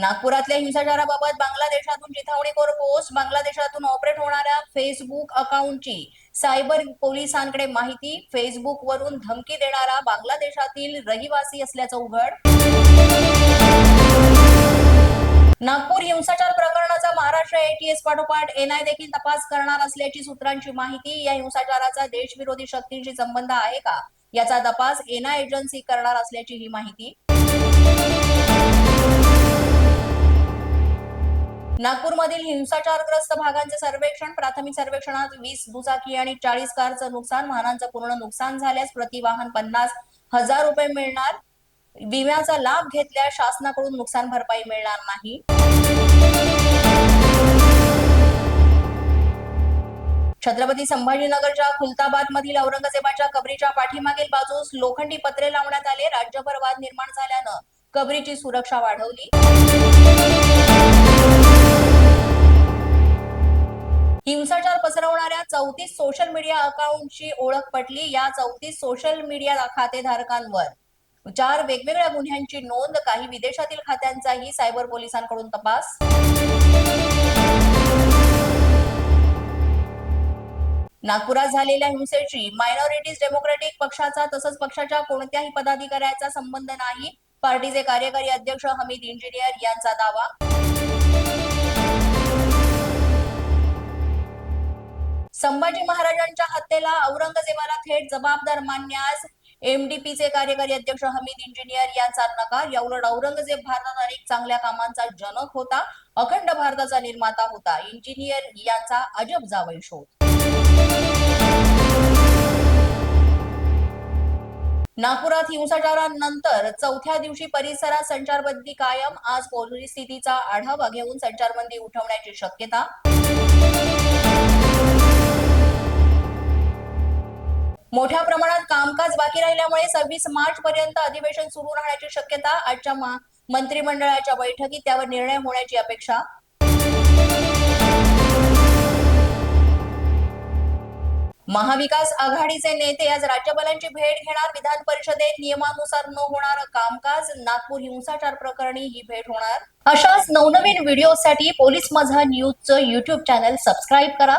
नागपुरातल्या हिंसाचाराबाबत बांगलादेशातून चिथावणीखोर पोस्ट बांगलादेशातून ऑपरेट होणाऱ्या फेसबुक अकाउंटची सायबर पोलिसांकडे माहिती फेसबुक वरून धमकी देणारा बांगलादेशातील रहिवासी असल्याचं उघड. नागपूर हिंसाचार प्रकरणाचा महाराष्ट्र एटीएस पाठोपाठ एनआय देखील तपास करणार असल्याची सूत्रांची माहिती या हिंसाचाराचा देशविरोधी शक्तींशी संबंध आहे का? याचा तपास एनआय एजन्सी करणार असल्याची ही माहिती. नागपूरमधील हिंसाचारग्रस्त भागांचे सर्वेक्षण प्राथमिक सर्वेक्षणात वीस दुचाकी आणि चाळीस कारचं नुकसान वाहनांचं पूर्ण नुकसान झाल्यास प्रतिवाहन पन्नास हजार रुपये मिळणार. विम्याचा लाभ घेतल्यास शासनाकडून नुकसान भरपाई मिळणार नाही. छत्रपती संभाजीनगरच्या खुलताबाद मधील औरंगजेबाच्या कबरीच्या पाठीमागील बाजूस लोखंडी पत्रे लावण्यात आले. राज्यभर वाद निर्माण झाल्यानं कबरीची सुरक्षा वाढवली. पसरवणाऱ्या चौतीस सोशल मीडिया अकाउंटची ओळख पटली या चौतीस सोशल मीडिया खातेधारकांवर. चार वेगवेगळ्या गुन्ह्यांची नोंद काही विदेशातील खात्यांचाही सायबर पोलिसांकडून तपास. नागपुरात झालेल्या हिंसेची मायनॉरिटीज डेमोक्रेटिक पक्षाचा तसंच पक्षाच्या कोणत्याही पदाधिकाऱ्याचा संबंध नाही. पार्टीचे कार्यकारी अध्यक्ष हमीद इंजिनियर यांचा दावा. संभाजी महाराजांच्या हत्येला औरंगजेबाला थेट जबाबदार मानण्यास एमडीपीचे कार्यकारी अध्यक्ष हमीद इंजिनियर यांचा नकार. याउलट औरंगजेब भारतात अनेक चांगल्या कामांचा जनक होता. अखंड भारताचा निर्माता होता. इंजिनियर यांचा अजब जावई शोध. नागपुरात हिंसाचारानंतर चौथ्या दिवशी परिसरात संचारबंदी कायम. आज परिस्थितीचा आढावा घेऊन संचारबंदी उठवण्याची शक्यता. मोठ्या प्रमाणात कामकाज बाकी राहिल्यामुळे सव्वीस मार्च पर्यंत अधिवेशन सुरू राहण्याची शक्यता आजच्या मंत्रिमंडळाच्या बैठकीत त्यावर निर्णय होण्याची अपेक्षा. महाविकास आघाडीचे नेते आज राज्यपालांची भेट घेणार. विधान परिषदेत नियमानुसार न होणार कामकाज. नागपूर हिंसाचार प्रकरणी ही भेट होणार. अशाच नवनवीन व्हिडिओसाठी पोलीस माझा न्यूजचं युट्यूब चॅनल सबस्क्राईब करा.